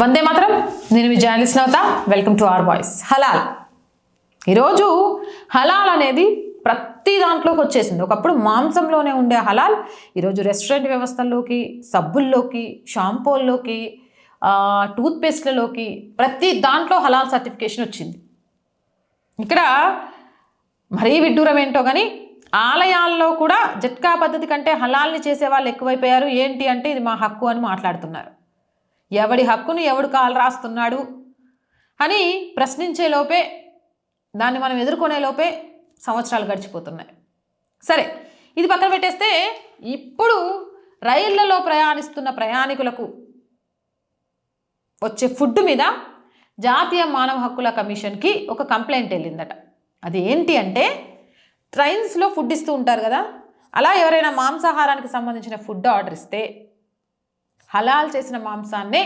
వందే మాత్రం. నేను మీ journalist Navatha. Welcome to R voice హలాల్. ఈరోజు హలాల్ అనేది ప్రతి దాంట్లోకి వచ్చేసింది. ఒకప్పుడు మాంసంలోనే ఉండే హలాల్. ఈరోజు రెస్టారెంట్ వ్యవస్థల్లోకి సబ్బుల్లోకి షాంపూల్లోకి టూత్పేస్ట్లలోకి ప్రతి దాంట్లో హలాల్ సర్టిఫికేషన్ వచ్చింది. ఇక్కడ మరీ విడ్డూరం ఏంటో కానీ ఆలయాల్లో కూడా జట్కా పద్ధతి కంటే హలాల్ని చేసే వాళ్ళు ఎక్కువైపోయారు. ఏంటి అంటే ఇది మా హక్కు అని మాట్లాడుతున్నారు. ఎవడి హక్కును ఎవడు కాలు రాస్తున్నాడు అని ప్రశ్నించే లోపే దాన్ని మనం ఎదుర్కొనే లోపే సంవత్సరాలు గడిచిపోతున్నాయి. సరే ఇది పక్కన పెట్టేస్తే ఇప్పుడు రైళ్ళలో ప్రయాణిస్తున్న ప్రయాణికులకు వచ్చే ఫుడ్ మీద జాతీయ మానవ హక్కుల కమిషన్కి ఒక కంప్లైంట్ వెళ్ళిందట. అది ఏంటి అంటే ట్రైన్స్లో ఫుడ్ ఇస్తూ ఉంటారు కదా అలా ఎవరైనా మాంసాహారానికి సంబంధించిన ఫుడ్ ఆర్డర్ ఇస్తే హలాల్ చేసిన మాంసాన్నే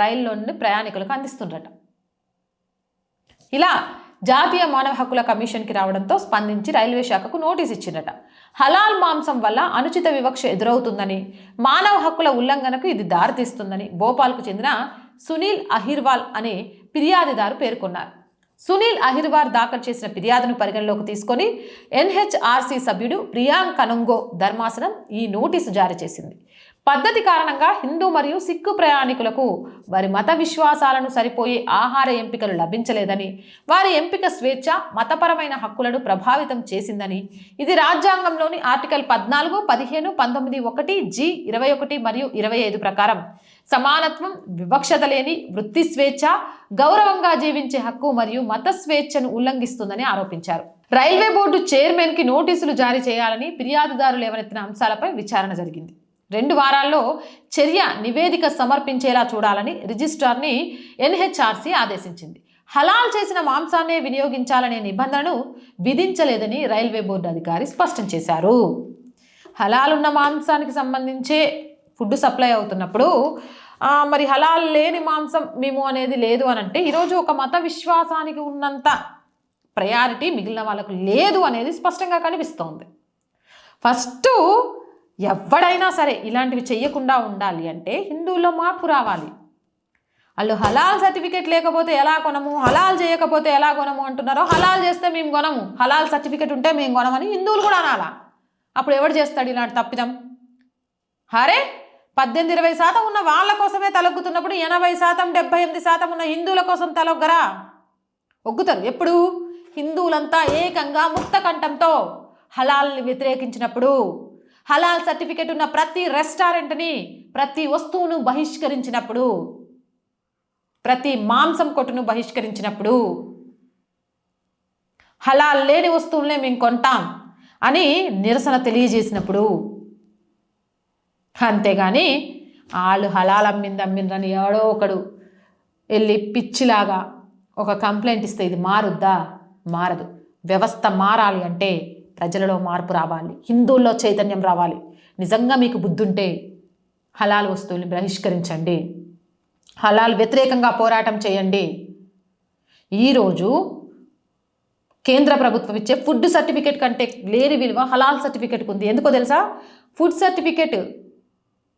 రైల్లోని ప్రయాణికులకు అందిస్తుండట ఇలా జాతీయ మానవ హక్కుల కమిషన్కి రావడంతో స్పందించి రైల్వే శాఖకు నోటీస్ ఇచ్చిందట హలాల్ మాంసం వల్ల అనుచిత వివక్ష ఎదురవుతుందని మానవ హక్కుల ఉల్లంఘనకు ఇది దారితీస్తుందని భోపాల్కు చెందిన సునీల్ అహిర్వాల్ అనే ఫిర్యాదుదారు పేర్కొన్నారు. సునీల్ అహిర్వార్ దాఖలు చేసిన ఫిర్యాదును పరిగణలోకి తీసుకొని ఎన్హెచ్ఆర్సీ సభ్యుడు ప్రియాంక్ కనుంగో ధర్మాసనం ఈ నోటీసు జారీ చేసింది. పద్ధతి కారణంగా హిందూ మరియు సిక్కు ప్రయాణికులకు వారి మత విశ్వాసాలను సరిపోయే ఆహార ఎంపికలు లభించలేదని వారి ఎంపిక స్వేచ్ఛ మతపరమైన హక్కులను ప్రభావితం చేసిందని ఇది రాజ్యాంగంలోని ఆర్టికల్ పద్నాలుగు పదిహేను పంతొమ్మిది ఒకటి జి ఇరవై ఒకటి మరియు ఇరవై ఐదు ప్రకారం సమానత్వం వివక్షత లేని వృత్తి స్వేచ్ఛ గౌరవంగా జీవించే హక్కు మరియు మత స్వేచ్ఛను ఉల్లంఘిస్తుందని ఆరోపించారు. రైల్వే బోర్డు చైర్మన్కి నోటీసులు జారీ చేయాలని ఫిర్యాదుదారులు ఎవరెత్తిన అంశాలపై విచారణ జరిగింది. రెండు వారాల్లో చర్య నివేదిక సమర్పించేలా చూడాలని రిజిస్ట్రార్ని ఎన్హెచ్ఆర్సీ ఆదేశించింది. హలాల్ చేసిన మాంసాన్నే వినియోగించాలనే నిబంధనను విధించలేదని రైల్వే బోర్డు అధికారి స్పష్టం చేశారు. హలాల్ ఉన్న మాంసానికి సంబంధించే ఫుడ్ సప్లై అవుతున్నప్పుడు మరి హలాల్ లేని మాంసం మేము అనేది లేదు అని అంటే ఈరోజు ఒక మత విశ్వాసానికి ఉన్నంత ప్రయారిటీ మిగిలిన వాళ్ళకు లేదు అనేది స్పష్టంగా కనిపిస్తోంది. ఫస్ట్ ఎవడైనా సరే ఇలాంటివి చెయ్యకుండా ఉండాలి అంటే హిందువుల్లో మార్పు రావాలి. వాళ్ళు హలాల్ సర్టిఫికేట్ లేకపోతే ఎలా కొనము? హలాల్ చేయకపోతే ఎలా కొనము అంటున్నారో? హలాల్ చేస్తే మేము కొనము. హలాల్ సర్టిఫికేట్ ఉంటే మేము కొనమని హిందువులు కూడా అనాలా? అప్పుడు ఎవడు చేస్తాడు ఇలాంటి తప్పిదం? హరే పద్దెనిమిది ఇరవై శాతం ఉన్న వాళ్ళ కోసమే తలొగ్గుతున్నప్పుడు ఎనభై శాతం డెబ్బై ఎనిమిది శాతం ఉన్న హిందువుల కోసం తలొగ్గరా? ఒగ్గుతారు. ఎప్పుడు? హిందువులంతా ఏకంగా ముక్త కంఠంతో హలాల్ని వ్యతిరేకించినప్పుడు. హలాల్ సర్టిఫికెట్ ఉన్న ప్రతి రెస్టారెంట్ని ప్రతి వస్తువును బహిష్కరించినప్పుడు ప్రతి మాంసం కొట్టును బహిష్కరించినప్పుడు హలాల్ లేని వస్తువులనే మేము కొంటాం అని నిరసన తెలియజేసినప్పుడు అంతేగాని వాళ్ళు హలాల్ అమ్మింది అమ్మిందని ఎవడో ఒకడు వెళ్ళి పిచ్చిలాగా ఒక కంప్లైంట్ ఇస్తే ఇది మారుద్దా? మారదు. వ్యవస్థ మారాలి అంటే ప్రజలలో మార్పు రావాలి హిందువుల్లో చైతన్యం రావాలి. నిజంగా మీకు బుద్ధుంటే హలాల్ వస్తువుల్ని బహిష్కరించండి. హలాల్ వ్యతిరేకంగా పోరాటం చేయండి. ఈరోజు కేంద్ర ప్రభుత్వం ఇచ్చే ఫుడ్ సర్టిఫికేట్ కంటే లేని విలువ హలాల్ సర్టిఫికేట్కి ఉంది. ఎందుకో తెలుసా? Food certificate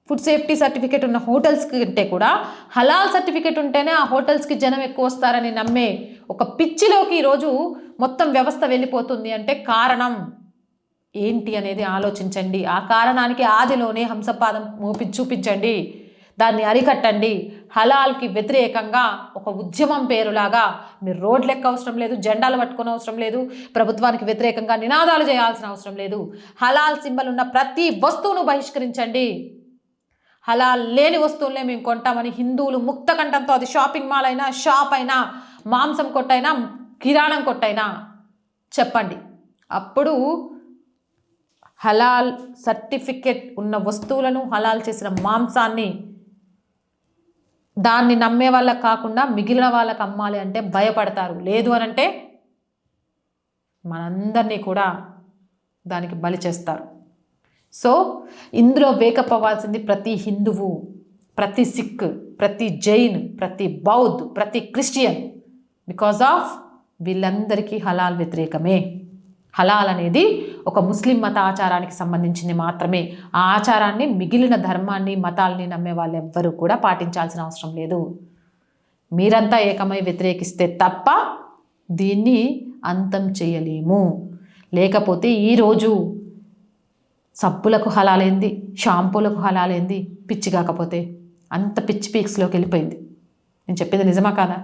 food safety certificate ఉన్న హోటల్స్కి అంటే కూడా హలాల్ సర్టిఫికేట్ ఉంటేనే ఆ హోటల్స్కి జనం ఎక్కువ వస్తారని నమ్మే ఒక పిచ్చిలోకి ఈరోజు మొత్తం వ్యవస్థ వెళ్ళిపోతుంది అంటే కారణం ఏంటి అనేది ఆలోచించండి. ఆ కారణానికి ఆదిలోనే హంసపాదం మోపి చూపించండి. దాన్ని అరికట్టండి. హలాల్కి వ్యతిరేకంగా ఒక ఉద్యమం పేరులాగా మీరు రోడ్లు ఎక్క అవసరం లేదు జెండాలు పట్టుకునే అవసరం లేదు ప్రభుత్వానికి వ్యతిరేకంగా నినాదాలు చేయాల్సిన అవసరం లేదు. హలాల్ సింబల్ ఉన్న ప్రతి వస్తువును బహిష్కరించండి. హలాల్ లేని వస్తువులనే మేము కొంటామని హిందువులు ముక్త కంఠంతో అది షాపింగ్ మాల్ అయినా షాప్ అయినా మాంసం కొట్టైనా కిరాణం కొట్టైనా చెప్పండి. అప్పుడు హలాల్ సర్టిఫికెట్ ఉన్న వస్తువులను హలాల్ చేసిన మాంసాన్ని దాన్ని నమ్మే వాళ్ళకి కాకుండా మిగిలిన వాళ్ళకి అమ్మాలి అంటే భయపడతారు. లేదు అని అంటే మనందరినీ కూడా దానికి బలి చేస్తారు. సో ఇందులో వేకప్ అవ్వాల్సింది ప్రతి హిందువు ప్రతి సిక్ ప్రతి జైన్ ప్రతి బౌద్ధ్ ప్రతి క్రిస్టియన్. బికాజ్ ఆఫ్ వీళ్ళందరికీ హలాల్ వ్యతిరేకమే. హలాల్ అనేది ఒక ముస్లిం మత ఆచారానికి సంబంధించింది మాత్రమే. ఆ ఆచారాన్ని మిగిలిన ధర్మాన్ని మతాల్ని నమ్మే వాళ్ళు ఎవ్వరూ కూడా పాటించాల్సిన అవసరం లేదు. మీరంతా ఏకమై వ్యతిరేకిస్తే తప్ప దీన్ని అంతం చేయలేము. లేకపోతే ఈరోజు సబ్బులకు హలాలైంది షాంపూలకు హలాలైంది పిచ్చి కాకపోతే అంత పిచ్చి పీక్స్లోకి వెళ్ళిపోయింది నేను చెప్పింది నిజమా కాదా?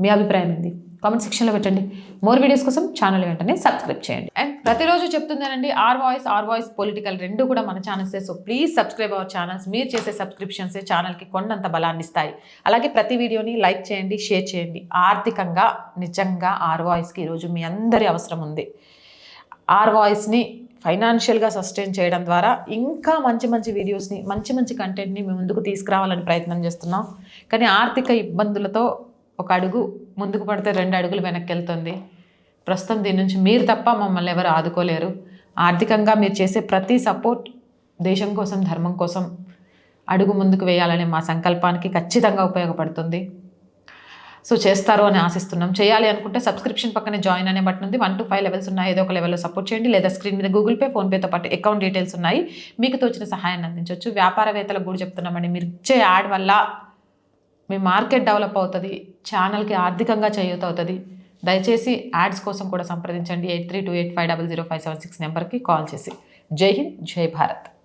మీ అభిప్రాయం ఏంది? కామెంట్ సెక్షన్లో పెట్టండి. మోర్ వీడియోస్ కోసం ఛానల్ వెంటనే సబ్స్క్రైబ్ చేయండి. అండ్ ప్రతిరోజు చెప్తుందేనండి R voice R voice political రెండు కూడా మన ఛానల్సే so please subscribe our channels మీరు చేసే సబ్స్క్రిప్షన్సే ఛానల్కి కొండంత బలాన్ని ఇస్తాయి. అలాగే ప్రతి వీడియోని లైక్ చేయండి షేర్ చేయండి. ఆర్థికంగా నిజంగా ఆర్ వాయిస్కి ఈరోజు మీ అందరి అవసరం ఉంది. ఆర్ వాయిస్ని ఫైనాన్షియల్గా సస్టైన్ చేయడం ద్వారా ఇంకా మంచి మంచి వీడియోస్ని మంచి మంచి కంటెంట్ని మేము ముందుకు తీసుకురావాలని ప్రయత్నం చేస్తున్నాం. కానీ ఆర్థిక ఇబ్బందులతో ఒక అడుగు ముందుకు పడితే రెండు అడుగులు వెనక్కి వెళ్తుంది ప్రస్తుతం దీని నుంచి మీరు తప్ప మమ్మల్ని ఎవరు ఆదుకోలేరు. ఆర్థికంగా మీరు చేసే ప్రతి సపోర్ట్ దేశం కోసం ధర్మం కోసం అడుగు ముందుకు వేయాలనే మా సంకల్పానికి ఖచ్చితంగా ఉపయోగపడుతుంది. సో చేస్తారు అని ఆశిస్తున్నాం. చేయాలి అనుకుంటే సబ్స్క్రిప్షన్ పక్కనే జాయిన్ అనే బటన్ ఉంది. వన్ టు ఫైవ్ లెవెల్స్ ఉన్నాయి. ఏదో ఒక లెవెల్లో సపోర్ట్ చేయండి. లేదా స్క్రీన్ మీద గూగుల్ పే ఫోన్పేతో పాటు అకౌంట్ డీటెయిల్స్ ఉన్నాయి. మీకు తోచిన సహాయాన్ని అందించవచ్చు వ్యాపారవేత్తలకు కూడా చెప్తున్నామండి. మీరు ఇచ్చే యాడ్ వల్ల మీ మార్కెట్ డెవలప్ అవుతుంది ఛానల్కి ఆర్థికంగా చేయూత అవుతుంది దయచేసి యాడ్స్ కోసం కూడా సంప్రదించండి. Eight three two eight five double zero five seven six నెంబర్కి కాల్ చేసి. జై హింద్ జై భారత్.